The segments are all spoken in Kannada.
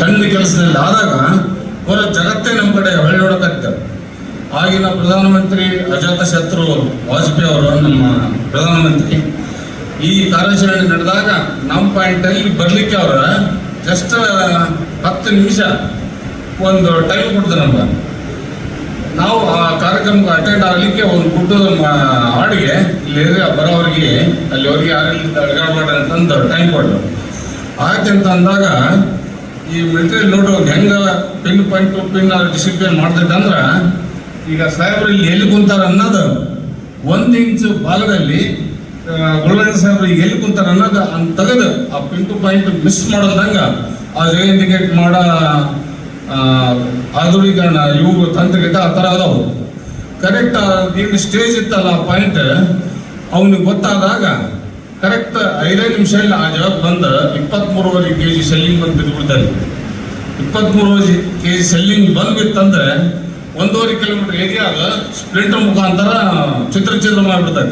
ಸಣ್ಣ ಕೆಲಸದಲ್ಲಿ ಆದಾಗ ಹೊರ ಜಗತ್ತೇ ನಮ್ಮ ಕಡೆ ಹೊಳ್ಳಿ ಆಗಿನ ಪ್ರಧಾನಮಂತ್ರಿ ಅಜಾತ ಶತ್ರು ವಾಜಪೇಯಿ ಅವರು ನಮ್ಮ ಪ್ರಧಾನಮಂತ್ರಿ, ಈ ಕಾರ್ಯಾಚರಣೆ ನಡೆದಾಗ ನಮ್ಮ ಪಾಯಿಂಟಲ್ಲಿ ಬರಲಿಕ್ಕೆ ಅವರ ಜಸ್ಟ್ ಹತ್ತು ನಿಮಿಷ ಒಂದು ಟೈಮ್ ಕೊಡ್ತಾರೆ ನಮ್ಮ ನಾವು ಆ ಕಾರ್ಯಕ್ರಮಕ್ಕೆ ಅಟೆಂಡ್ ಆಗಲಿಕ್ಕೆ ಒಂದು ಗುಡ್ಡದ ಹಾಡಿಗೆ ಇಲ್ಲಿ ಬರೋವ್ರಿಗೆ ಬರೋರಿಗೆ ಅಲ್ಲಿ ಅವ್ರಿಗೆ ಯಾರಿಲ್ಲ ಅಡ್ಗಾಡ್ಬೇಡ ಅಂತಂದು ಟೈಮ್ ಕೊಟ್ಟರು ಅಂತ ಅಂದಾಗ ಈ ಮಿಲಿಟರಿ ನೋಟು ಹೆಂಗೆ pin point to pin discipline ಮಾಡ್ತೈತೆ ಅಂದ್ರೆ ಈಗ ಸಾಹೇಬ್ರು ಇಲ್ಲಿ ಎಲ್ಲಿ ಕುಂತಾರೆ ಅನ್ನೋದು ಒಂದು ಇಂಚು ಭಾಗದಲ್ಲಿ ಗುರುರಾಜ ಸಾಹೇಬ್ರು ಈಗ ಎಲ್ಲಿ ಕುಂತಾರೆ ಅನ್ನೋದು ಅಂತ ತೆಗೆದು ಆ ಪಿನ್ ಟು ಪಾಯಿಂಟ್ ಮಿಸ್ ಮಾಡೋದಂಗೆ ಆ ಇಂಡಿಕೇಟ್ ಮಾಡೋ ಆಧುನೀಕರಣ, ಇವು ತಂತ್ರಗಿತ ಆ ಥರ ಅದಾವು. ಕರೆಕ್ಟ್ ಏನು ಸ್ಟೇಜ್ ಇತ್ತಲ್ಲ ಆ ಪಾಯಿಂಟ್ ಅವನಿಗೆ ಗೊತ್ತಾದಾಗ ಕರೆಕ್ಟ್ ಐದೇ ನಿಮಿಷದಲ್ಲಿ ಆ ಜವಾಬ್ ಬಂದು ಇಪ್ಪತ್ತ್ಮೂರುವರೆ ಕೆ ಜಿ ಸೆಲ್ಲಿಂಗ್ ಬಂದು ಬಿದ್ದುಬಿಡ್ತಾರೆ ಇಪ್ಪತ್ತ್ಮೂರುವರೆ ಕೆ ಜಿ ಸೆಲ್ಲಿಂಗ್ ಬಂದ್ಬಿತ್ತಂದ್ರೆ ಒಂದೂವರೆ ಕಿಲೋಮೀಟರ್ ಏರಿಯಾಗ ಸ್ಪ್ರಿಂಟರ್ ಮುಖಾಂತರ ಚಿತ್ರ ಚಿತ್ರ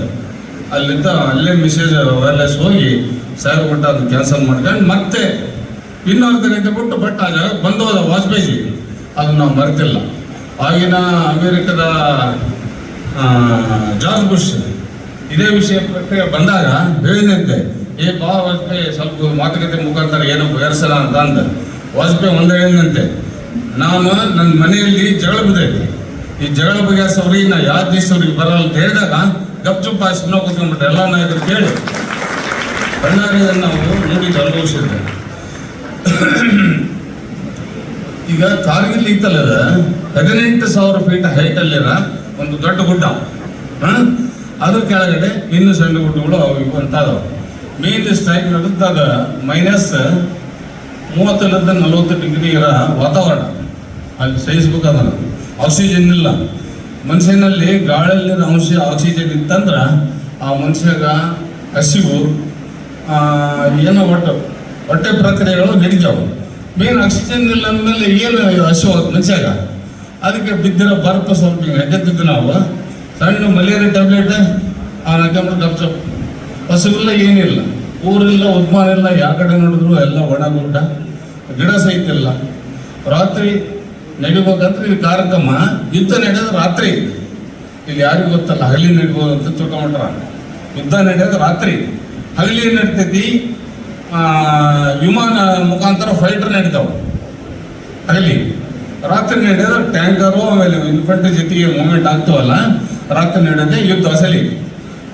ಅಲ್ಲಿಂದ ಅಲ್ಲೇ ಮೆಸೇಜ್ ವೈರ್ಲೆಸ್ ಹೋಗಿ ಸರ್ ಬಿಟ್ಟು ಅದು ಕ್ಯಾನ್ಸಲ್ ಮಾಡ್ಕೊಂಡು ಮತ್ತೆ ಇನ್ನೊಂದು ಅರ್ಧ ಗಂಟೆ ಬಿಟ್ಟು ಬಟ್ ಆ ಜಾಗ ಬಂದು ಹೋದ ವಾಜಪೇಯಿ. ಅದು ನಾವು ಮರೆತಿಲ್ಲ. ಆಗಿನ ಅಮೇರಿಕದ ಜಾರ್ಜ್ ಬುಷ್. ಇದೇ ವಿಷಯ ಪ್ರಕ್ರಿಯೆ ಬಂದಾಗ ಹೇಳಿದಂತೆ ಏ ಬಾ ವಾಜಪೇಯಿ ಸ್ವಲ್ಪ ಮಾತುಕತೆ ಮುಖಾಂತರ ಏನೋ ಬಯಸಲ್ಲ ಅಂತ ಅಂದ. ವಾಜಪೇಯಿ ಒಂದು ಹೇಳಿದಂತೆ ನಾನು ನನ್ನ ಮನೆಯಲ್ಲಿ ಜಗಳ ಬಿದ್ದೈತಿ ಈ ಜಗಳ ಬಗೆಹರಿಸೋರಿಗೆ ನಾ ಯಾವ ದೇಶದವ್ರಿಗೆ ಬರಲ್ಲ ಅಂತ ಹೇಳಿದಾಗ ಗಪ್ಚುಪ್ಪ ಸುಮ್ಮನೆ ಕೂತ್ಕೊಂಡ್ಬಿಟ್ರೆ ಎಲ್ಲ ನಾಯಕರು ಕೇಳಿ. ಬಳ್ಳಾರಿ ನಾವು ನೋಡಿ ಅನುಭವಿಸಿದ್ದೆ ಈಗ ಕಾರ್ಗಿಲ್ ಇತ್ತಲ್ಲ ಅದು, ಹದಿನೆಂಟು ಸಾವಿರ ಫೀಟ್ ಹೈಟ್ ಅಲ್ಲಿರ ಒಂದು ದೊಡ್ಡ ಗುಡ್ಡ. ಹ? ಅದ್ರ ಕೆಳಗಡೆ ಇನ್ನು ಸಣ್ಣ ಗುಡ್ಡಗಳು ಅವು ಇವು ಮೇನ್ ಸ್ಟ್ರೈಕ್ ನಡೆದಾಗ ಮೈನಸ್ ಮೂವತ್ತರಿಂದ ನಲವತ್ತು ಡಿಗ್ರಿ ಇರ ವಾತಾವರಣ. ಅಲ್ಲಿ ಸಹಿಸ್ಬೇಕಾದ ಆಕ್ಸಿಜನ್ ಇಲ್ಲ. ಮನುಷ್ಯನಲ್ಲಿ ಗಾಳಿಯಲ್ಲಿರೋ ಅಂಶ ಆಕ್ಸಿಜನ್ ಇತ್ತಂದ್ರೆ ಆ ಮನುಷ್ಯಗ ಹಸಿವು ಏನೋ ಒಟ್ಟು, ಹೊಟ್ಟೆ ಪ್ರಕ್ರಿಯೆಗಳು ನಡೀತಾವೆ. ಮೇನ್ ಆಕ್ಸಿಜನ್ ಇಲ್ಲ ಅಂದಮೇಲೆ ಏನು ಹಸಿವು ಮನುಷ್ಯಾಗ? ಅದಕ್ಕೆ ಬಿದ್ದಿರೋ ಬರ್ಪ ಸ್ವಲ್ಪ ಹೆಗ್ಗತ್ತಿದ್ದು ನಾವು. ಸಣ್ಣ ಮಲೇರಿಯಾ ಟ್ಯಾಬ್ಲೆಟ್, ಆ ನಗಮ ಡಬ್ಸಪ್ ಹಸುವಿಲ್ಲ ಏನಿಲ್ಲ. ಊರಿಲ್ಲ ಉದ್ಮಾನ ಇಲ್ಲ ಯಾವ ಕಡೆ ನೋಡಿದ್ರು ಎಲ್ಲ ಒಣ ಗುಡ್ಡ, ಗಿಡ ಸಹಿತ ಇಲ್ಲ. ರಾತ್ರಿ ನಡಿಬೇಕಂದ್ರೆ ಈ ಕಾರ್ಯಕ್ರಮ, ಯುದ್ಧ ನಡೆಯೋದು ರಾತ್ರಿ. ಇಲ್ಲಿ ಯಾರಿಗೂ ಗೊತ್ತಲ್ಲ ಹಗಲಿ ನಡಿಬೋದು ಅಂತ ತಿಳ್ಕೊಂಡ್ರ ಯುದ್ಧ ನಡೆಯೋದು ರಾತ್ರಿ. ಹಗಲಿ ಏನು ನಡಿತೈತಿ? ವಿಮಾನ ಮುಖಾಂತರ ಫೈಟರ್ ನಡೀತಾವೆ. ಹಗಲಿ. ರಾತ್ರಿ ನಡೆಯೋದು ಟ್ಯಾಂಕರು ಆಮೇಲೆ ಇನ್ಫಂಟ್ರಿ ಜೊತೆಗೆ ಮೂಮೆಂಟ್ ಆಗ್ತಾವಲ್ಲ ರಾತ್ರಿ ನೀಡದೆ ಯುದ್ಧ ಅಸಲಿ.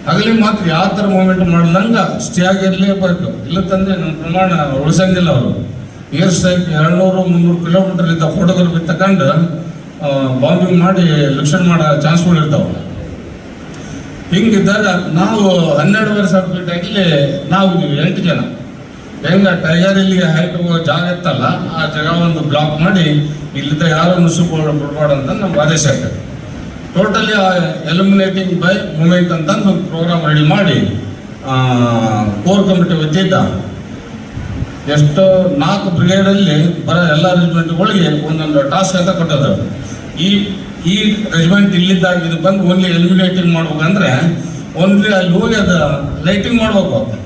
ಹಗಲಿ ಮಾತ್ರ ಯಾವ ಥರ ಮೂವ್ಮೆಂಟ್ ಮಾಡಲಂಗ ಸ್ಟೇ ಆಗಿರ್ಲೇಬೇಕು ಇಲ್ಲ ತಂದ್ರೆ ನಮ್ಮ ಪ್ರಮಾಣ ಉಳಿಸಂಗಿಲ್ಲ ಅವರು. ಏರ್ ಸ್ಟ್ರೈಕ್ ಎರಡ್ನೂರು, ಮುನ್ನೂರು ಕಿಲೋಮೀಟರ್ ಇದ್ದ ಫೋಟೋಗ್ರಫಿ ತಗೊಂಡು ಬಾಂಬಿಂಗ್ ಮಾಡಿ ಲಕ್ಷಣ ಮಾಡೋ ಚಾನ್ಸ್ಗಳು ಇರ್ತಾವೆ. ಹಿಂಗಿದ್ದಾಗ ನಾವು ಹನ್ನೆರಡುವರೆ ಸಾವಿರ ಫೀಟ್ ಆಗಲಿ ನಾವು ಎಂಟು ಜನ. ಹೆಂಗ ಟೈಗರ್ ಇಲ್ಲಿಗೆ ಹೈಟ್ ಹೋಗೋ ಜಾಗ ಇತ್ತಲ್ಲ, ಆ ಜಾಗ ಒಂದು ಬ್ಲಾಕ್ ಮಾಡಿ ಇಲ್ಲಿದ್ದ ಯಾರು ನುಸುಕೊಳ್ಳ ಬಿಡಬಾರ್ದು ಅಂತ ನಮ್ಗೆ ಆದೇಶ ಆಗ್ತದೆ. ಟೋಟಲಿ ಎಲಿಮಿನೇಟಿಂಗ್ ಬೈ ಮೂಮೆಂಟ್ ಅಂತ ಒಂದು ಪ್ರೋಗ್ರಾಮ್ ರೆಡಿ ಮಾಡಿ ಕೋರ್ ಕಮಿಟಿ ವತಿಯಿಂದ ಎಷ್ಟೋ ನಾಲ್ಕು ಬ್ರಿಗೇಡಲ್ಲಿ ಬರೋ ಎಲ್ಲ ರೆಜಿಮೆಂಟ್ಗಳಿಗೆ ಒಂದೊಂದು ಟಾಸ್ಕ್ ಅಂತ ಕೊಟ್ಟದ ಈ ಈ ರೆಜಿಮೆಂಟ್ ಇಲ್ಲಿದ್ದಾಗ ಇದು ಬಂದು ಓನ್ಲಿ ಎಲಿಮಿನೇಟಿಂಗ್ ಮಾಡ್ಬೇಕಂದ್ರೆ ಓನ್ಲಿ ಅಲ್ಲಿ ಹೋಗಿ ಅದು ಲೈಟಿಂಗ್ ಮಾಡ್ಬೇಕು.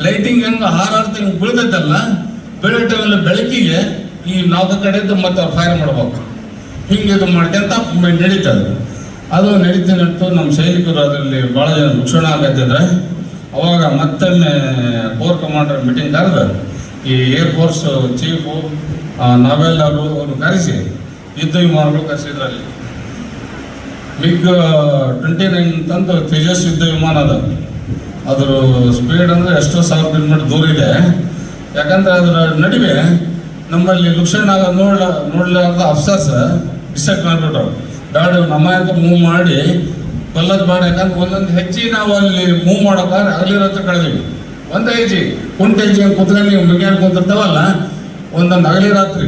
ಲೈಟಿಂಗ್ ಹೆಂಗೆ ಹಾರಾಡ್ತ ಬೀಳ್ತೈತಲ್ಲ, ಬೀಳೋ ಟೈಮಲ್ಲಿ ಬೆಳಕಿಗೆ ಈ ನಾಲ್ಕು ಕಡೆದ್ದು ಮತ್ತೆ ಫೈರ್ ಮಾಡ್ಬೇಕು. ಹಿಂಗೆ ಇದು ಮ- ನಡೀತದೆ. ಅದು ನಡೀತಾ ನಮ್ಮ ಸೈನಿಕರು ಅದರಲ್ಲಿ ಭಾಳ ಜನ ಲಕ್ಷಣ ಆಗತ್ತಿದ್ರೆ ಅವಾಗ ಮತ್ತೊಮ್ಮೆ ಕೋರ್ ಕಮಾಂಡರ್ ಮೀಟಿಂಗ್ ಕರೆದು ಈ ಏರ್ ಫೋರ್ಸ್ ಚೀಫು ನಾವೆಲ್ಲರೂ ಅವರು ಕರೆಸಿ ಯುದ್ಧ ವಿಮಾನಗಳು ಕರೆಸಿದ್ರಲ್ಲಿ ಮಿಗ್ ಟ್ವೆಂಟಿ ನೈನ್ ತಂದು ತೇಜಸ್ ಯುದ್ಧ ವಿಮಾನ ಅದು. ಅದ್ರ ಸ್ಪೀಡ್ ಅಂದರೆ ಎಷ್ಟೋ ಸಾವಿರ ಕಿಲೋಮೀಟರ್ ದೂರ ಇದೆ. ಯಾಕಂದ್ರೆ ಅದರ ನಡುವೆ ನಮ್ಮಲ್ಲಿ ಲುಕ್ಷಣ ನೋಡ್ಲ ನೋಡ್ಲಾರ್ದ ಅಫ್ಸರ್ಸ್ ಡಿಸೆಕ್ಟ್ ಮಾಡಿಬಿಟ್ರು. ಬೇಡ ನಮ್ಮ ಮೂವ್ ಮಾಡಿ ಕೊಲ್ಲದ್ ಬೇಡ ಯಾಕಂದ್ರೆ ಒಂದೊಂದು ಹೆಚ್ಚಿ ನಾವು ಅಲ್ಲಿ ಮೂವ್ ಮಾಡೋಕ್ಕಾದ್ರೆ ಅಗಲಿರೋ ರಾತ್ರಿ ಕಳೆದಿವಿ. ಒಂದು ಹೆಜ್ಜೆ ಕುಂಟೆ ಹೆಜ್ಜೆ ಕುತ್ಕೊಂಡು ನೀವು ಮುಗಿಯಾಡ್ ಕುಂತಿರ್ತಾವಲ್ಲ, ಒಂದೊಂದು ಅಗಲಿ ರಾತ್ರಿ.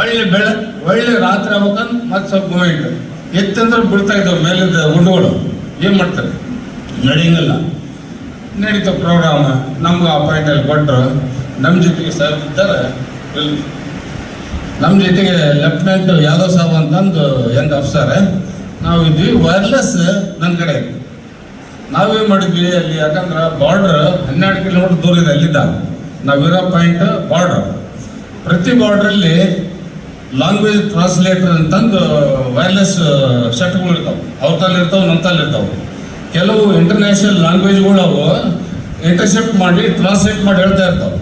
ಒಳ್ಳೆ ಬೆಳ, ಒಳ್ಳೆ ರಾತ್ರಿ ಆಗ್ಬೇಕಂದ್ ಮತ್ತೆ ಸ್ವಲ್ಪ ಮೂಮೆಂಟ್ ಎತ್ತಂದ್ರೆ ಬಿಡ್ತಾ ಇದ್ದಾವೆ ಮೇಲಿದ್ದ ಗುಂಡುಗಳು ಏನು ಮಾಡ್ತಾರೆ? ನಡೆಯಂಗಿಲ್ಲ. ನಡೀತ ಪ್ರೋಗ್ರಾಮ್ ನಮ್ಗೆ ಆ ಪಾಯಿಂಟಲ್ಲಿ ಕೊಟ್ಟರು ನಮ್ಮ ಜೊತೆಗೆ ಸರ್ ಇದ್ದಾರೆ ನಮ್ಮ ಜೊತೆಗೆ ಲೆಫ್ಟಿನೆಂಟ್ ಯಾದವ್ ಸಾಬ್ ಅಂತಂದು ಯಂಗ್ ಅಫ್ಸರ್ ನಾವು ಇದ್ವಿ ವೈರ್ಲೆಸ್ ನನ್ನ ಕಡೆ. ನಾವೇನು ಮಾಡಿದ್ವಿ ಅಲ್ಲಿ ಯಾಕಂದ್ರೆ ಬಾರ್ಡ್ರ್ ಹನ್ನೆರಡು ಕಿಲೋಮೀಟರ್ ದೂರ ಇದೆ ಅಲ್ಲಿದ್ದ. ನಾವಿರೋ ಪಾಯಿಂಟ್ ಬಾರ್ಡ್ರ್ ಪ್ರತಿ ಬಾರ್ಡ್ರಲ್ಲಿ ಲ್ಯಾಂಗ್ವೇಜ್ ಟ್ರಾನ್ಸ್ಲೇಟರ್ ಅಂತಂದು ವೈರ್ಲೆಸ್ ಸೆಟ್ಗಳು ಇರ್ತಾವೆ. ಅವ್ರ ತಲೆ ಇರ್ತಾವೆ ನಮ್ಮ ತಲೆ ಇರ್ತಾವೆ. ಕೆಲವು ಇಂಟರ್ನ್ಯಾಷನಲ್ ಲ್ಯಾಂಗ್ವೇಜ್ಗಳು ಅವು ಇಂಟರ್ಸೆಪ್ಟ್ ಮಾಡಿ ಟ್ರಾನ್ಸ್ಲೇಟ್ ಮಾಡಿ ಹೇಳ್ತಾ ಇರ್ತಾವೆ.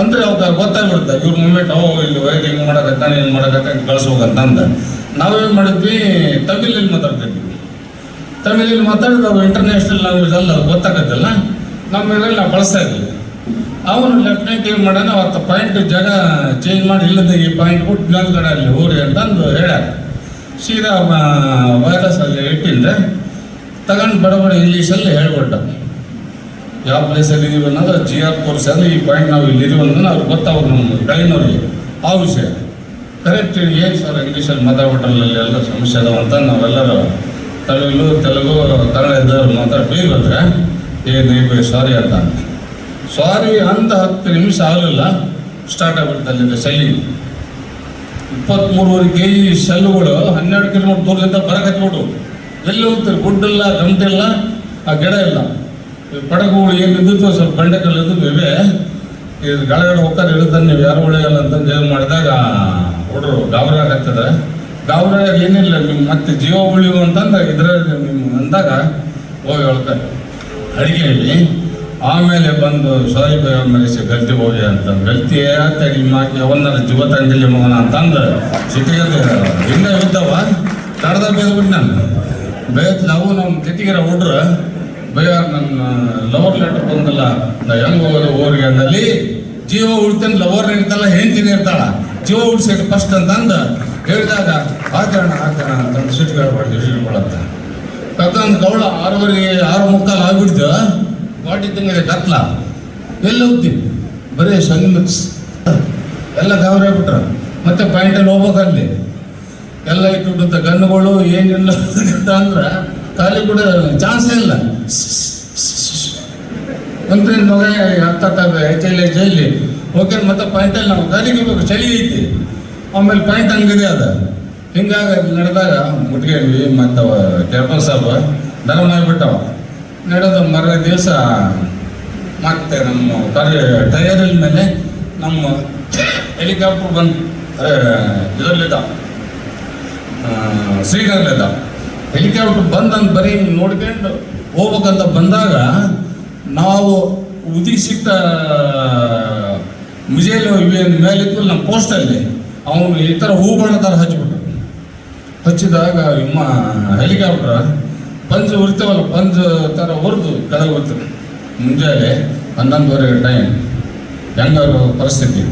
ಅಂದ್ರೆ ಅವ್ರ ಗೊತ್ತಾಗ್ಬಿಡುತ್ತೆ. ಇವ್ರ ಮೂಮೆಂಟ್ ಅವು ಇಲ್ಲಿ ವೈರ್ ಹಿಂಗೆ ಮಾಡಕತ್ತಾನೆ ಹಿಂಗೆ ಮಾಡಕತ್ತಾನೆ ಕಳಿಸ್ಬೇಕಂತಂದ ನಾವೇನು ಮಾಡಿದ್ವಿ? ತಮಿಳಲ್ಲಿ ಮಾತಾಡ್ತಿದ್ವಿ. ತಮಿಳಲ್ಲಿ ಮಾತಾಡಿದ್ರೆ ಅವು ಇಂಟರ್ನ್ಯಾಷನಲ್ ಲ್ಯಾಂಗ್ವೇಜ್ ಅಲ್ಲ ಅದು ಗೊತ್ತಾಗತ್ತಲ್ಲ? ನಮ್ಮ ಇದರಲ್ಲಿ ನಾವು ಬಳಸ್ತಾ ಇದ್ವಿ. ಅವನು ಲೆಫ್ಟಿನೆಂಟ್ ಏನು ಮಾಡೋಣ ಅವತ್ತು ಪಾಯಿಂಟ್ ಜಾಗ ಚೇಂಜ್ ಮಾಡಿ ಇಲ್ಲದ ಈ ಪಾಯಿಂಟ್ ಬಿಟ್ಟು ಕಡೆ ಅಲ್ಲಿ ಊರಿ ಅಂತಂದು ಹೇಳ್ಯಾರ. ಸೀದಾ ವೈರಸ್ ಅಲ್ಲಿ ಇಟ್ಟಿಂದ್ರೆ ತಗೊಂಡು ಬಡ ಬಡ ಇಂಗ್ಲೀಷಲ್ಲಿ ಹೇಳ್ಬಿಟ್ಟ ಯಾವ ಪ್ಲೇಸಲ್ಲಿ ಇದೀವಿ ಅನ್ನೋದು ಜಿ ಆರ್ ಕೋರ್ಸ್ ಅಂದ್ರೆ ಈ ಪಾಯಿಂಟ್ ನಾವು ಇಲ್ಲಿ ಇದೀವಿ ಅನ್ನೋದು ಅವ್ರಿಗೆ ಗೊತ್ತಾಗೋದು ನಮ್ಮ ಟ್ರೈನವ್ರಿಗೆ ಆ ವಿಷಯ. ಕರೆಕ್ಟ್ ಏನು ಸರ್ ಇಂಗ್ಲೀಷಲ್ಲಿ ಮಾತಾಡ್ಬಿಟ್ರಲ್ಲ ಎಲ್ಲ ಸಮಸ್ಯೆ ಅದಾವ ಅಂತ ನಾವೆಲ್ಲರೂ ತಮಿಳು, ತೆಲುಗು, ಕನ್ನಡ ಇದ್ದವ್ರು ಮಾತಾಡ್ಬೇಕು ಅಂದರೆ ಬಂದ್ರೆ ನೀವು ಸಾರಿ ಅಂತ. ಸಾರಿ ಅಂತ ಹತ್ತು ನಿಮಿಷ ಆಗಲಿಲ್ಲ. ಸ್ಟಾರ್ಟ್ ಆಗ್ಬಿಡ್ತು ಅಲ್ಲಿಂದ ಸೆಲ್ಲಿಂಗ್ ಇಪ್ಪತ್ತ್ಮೂರುವರೆ ಕೆ ಜಿ ಶೆಲ್ಲುಗಳು ಹನ್ನೆರಡು ಕಿಲೋಮೀಟರ್ ದೂರದಿಂದ ಬರಕತ್ಬಿಟ್ಟು ಎಲ್ಲಿ ಹೋಗ್ತಾರೆ? ಗುಡ್ಡಿಲ್ಲ ಗಮಟಿಲ್ಲ ಆ ಗಿಡ ಇಲ್ಲ ಪಡಗುಗಳು ಏನು ಇದ್ದಿತ್ತು ಸ್ವಲ್ಪ ಬಂಡೆಕಲ್ಲಿ ಇದ್ದದ್ದು ಇವೆ ಇದು ಗಾಳಗಡೆ ಹೋಗ್ತಾರೆ ಇಳಿದ್ರೆ ನೀವು ಯಾರು ಉಳಿಯಲ್ಲ ಅಂತಂದು ಏನು ಮಾಡಿದಾಗ ಹುಡುಗರು ಗಾಬರಾಗ ಆಗ್ತದೆ ಗಾಬರಾಗ ಏನಿಲ್ಲ ನಿಮ್ಮ ಮತ್ತೆ ಜೀವ ಉಳಿಯುವ ಅಂತಂದ ಇದ್ರ ನಿಮ್ಮ ಅಂದಾಗ ಹೋಗಿ ಹೇಳ್ತಾರೆ. ಹೇಳಿ, ಆಮೇಲೆ ಬಂದು ಸಾರಿ ಬೈ ಮನಸ್ಸು ಗಲ್ತಿ ಹೋಗಿ ಅಂತ ಗಲ್ತಿ ಅಂತ ನಿಮ್ಮ ಹಾಕಿ ಅವನ್ನ ಜೀವ ತಂದಿಲ್ಲ ಮಗನ ಅಂತಂದು ಸಿಟಿಯಲ್ಲಿ ಹಿಂದೆ ಇದ್ದವ ತಡ್ದ ಬೇದ್ಬಿಟ್ಟು ನಾನು ಬೇತ್ ನಾವು ನಮ್ಮ ತಿತ್ತಿಗೆರ ಹುಡ್ರ ಬೈಯ ನನ್ನ ಲವರ್ ಲೆಟರ್ ಬಂದಲ್ಲ, ನಾ ಹೆಂಗ್ ಹೋಗೋದು ಓರ್ಗೆ ಅಂದಲ್ಲಿ, ಜೀವ ಉಳ್ತೇನೆ ಲವರ್ ಇರ್ತಲ್ಲ ಹೆಂಡ್ತೀನಿ ಇರ್ತಾಳ. ಜೀವ ಉಳ್ಸೈತೆ ಫಸ್ಟ್ ಅಂತಂದು ಹೇಳಿದಾಗ ಆಚರಣ ಆಚರಣ ಅಂತ ಸಿಟ್ಗಳು ಸಿಟ್ಕೊಳತ್ತ ಕತ್ತಂದು ಗೌಳ ಆರೂವರೆಗೆ ಆರು ಮುಕ್ಕಾಲು ಆಗ್ಬಿಡ್ತು, ಬಾಟಿ ತಿಂಗಿದೆ ಕತ್ಲ. ಎಲ್ಲಿ ಹೋಗ್ತೀವಿ ಬರೀ ಸಂಗಸ್ ಎಲ್ಲ ಗಾಬರಿ ಆಗ್ಬಿಟ್ರ. ಮತ್ತೆ ಪಾಯಿಂಟಲ್ಲಿ ಹೋಗ್ಬೇಕಲ್ಲಿ. ಎಲ್ಲ ಇಟ್ಬಿಡುತ್ತೆ ಗನ್ನುಗಳು ಏನಿಲ್ಲ ಅಂದ್ರೆ ಖಾಲಿ ಕೂಡ ಚಾನ್ಸೇ ಇಲ್ಲ. ಅಂತ ಮಗ ಹತ್ತ ಹೆಚ್ಚಲ್ಲಿ ಜೈಲಿ. ಓಕೆ ಮತ್ತೆ ಪಾಯಿಂಟಲ್ಲಿ ನಾವು ಗಾಲಿಗೆ ಹೋಗ್ಬೇಕು, ಚಳಿ ಐತಿ. ಆಮೇಲೆ ಪಾಯಿಂಟ್ ಹಂಗಿದೆ ಅದ. ಹಿಂಗಾಗಿ ನಡೆದಾಗ ಮುಟ್ಕೊಂಡ್ವಿ ಮತ್ತು ಟೆಂಪಲ್ ಸಾಬ ದರ ಮಾಡಿಬಿಟ್ಟವ ನಡೆದ ಮರ ದಿವಸ ಮತ್ತೆ ನಮ್ಮ ಟೈರ್ ಮೇಲೆ ನಮ್ಮ ಹೆಲಿಕಾಪ್ಟರ್ ಬಂದು ಇದರಲ್ಲಿದ್ದ ಶ್ರೀನಗರಲ್ಲಿದ್ದ ಹೆಲಿಕಾಪ್ಟರ್ ಬಂದಂತ ಬರೀ ನೋಡ್ಕೊಂಡು ಹೋಗ್ಬೇಕಂತ ಬಂದಾಗ ನಾವು ಉದಿ ಸಿಕ್ತ ಮುಜೇಲಿ ಮೇಲೆ ನಮ್ಮ ಪೋಸ್ಟಲ್ಲಿ ಅವನು ಈ ಥರ ಹೂ ಬಣ್ಣ ಥರ ಹಚ್ಬಿಟ್ಟು ಹಚ್ಚಿದಾಗ ನಿಮ್ಮ ಹೆಲಿಕಾಪ್ಟರ್ ಪಂಜ್ ಉರಿತಾವಲ್ಲ, ಪಂಜ್ ಥರ ಹೊರದು ಕದಲ್ ಬರ್ತದೆ ಮುಂಜಾನೆ ಹನ್ನೊಂದುವರೆ ಟೈಮ್. ಹೆಂಗಾರು ಪರಿಸ್ಥಿತಿ.